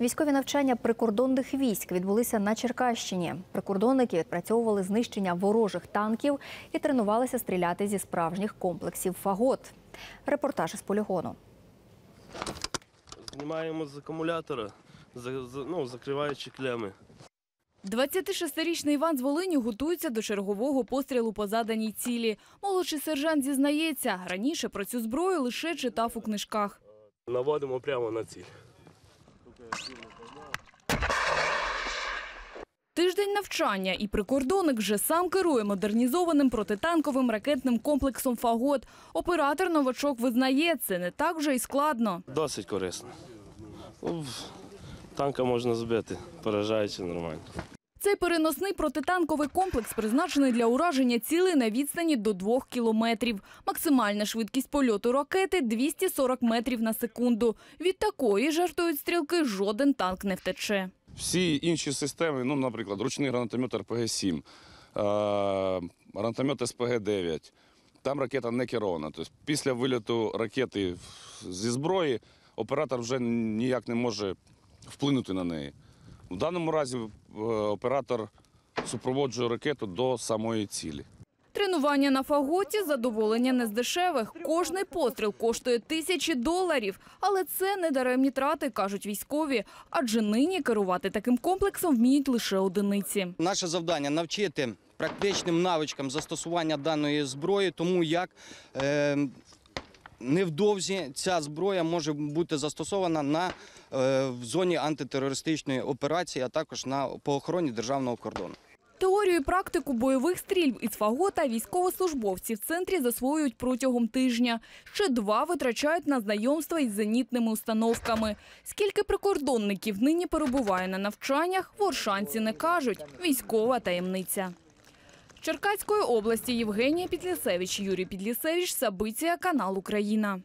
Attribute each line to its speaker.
Speaker 1: Військові навчання прикордонних військ відбулися на Черкащині. Прикордонники відпрацьовували знищення ворожих танків і тренувалися стріляти зі справжніх комплексів фагот. Репортаж із полігону.
Speaker 2: Знімаємо з акумулятора, ну, закриваючи клеми.
Speaker 3: 26-річний Іван з Волині готується до чергового пострілу по заданій цілі. Молодший сержант зізнається, раніше про цю зброю лише читав у книжках.
Speaker 2: Наводимо прямо на ціль.
Speaker 3: Тиждень навчання і прикордонник вже сам керує модернізованим протитанковим ракетним комплексом «Фагот». Оператор-новачок визнає, це не так вже й складно.
Speaker 2: Досить корисно. Ну, танка можна збити, поражаючи нормально.
Speaker 3: Цей переносний протитанковий комплекс призначений для ураження цілей на відстані до 2 кілометрів. Максимальна швидкість польоту ракети – 240 метрів на секунду. Від такої, жартують стрілки, жоден танк не втече.
Speaker 4: Всі інші системи, ну, наприклад, ручний гранатомет РПГ-7, е, гранатомет СПГ-9, там ракета не керована. Тобто після вильоту ракети зі зброї оператор вже ніяк не може вплинути на неї. В даному разі оператор супроводжує ракету до самої цілі.
Speaker 3: Тренування на фаготі – задоволення не з дешевих. Кожний постріл коштує тисячі доларів. Але це не даремні трати, кажуть військові. Адже нині керувати таким комплексом вміють лише одиниці.
Speaker 5: Наше завдання навчити практичним навичкам застосування даної зброї, тому як е, невдовзі ця зброя може бути застосована на е, в зоні антитерористичної операції, а також на по охороні державного кордону.
Speaker 3: Теорію і практику бойових стрільб із фагота військовослужбовці в центрі засвоюють протягом тижня. Ще два витрачають на знайомства із зенітними установками. Скільки прикордонників нині перебуває на навчаннях, воршанці не кажуть. Військова таємниця. Черкаської області Євгенія Підлісевич, Юрій Підлісевич, Сабиція, канал Україна.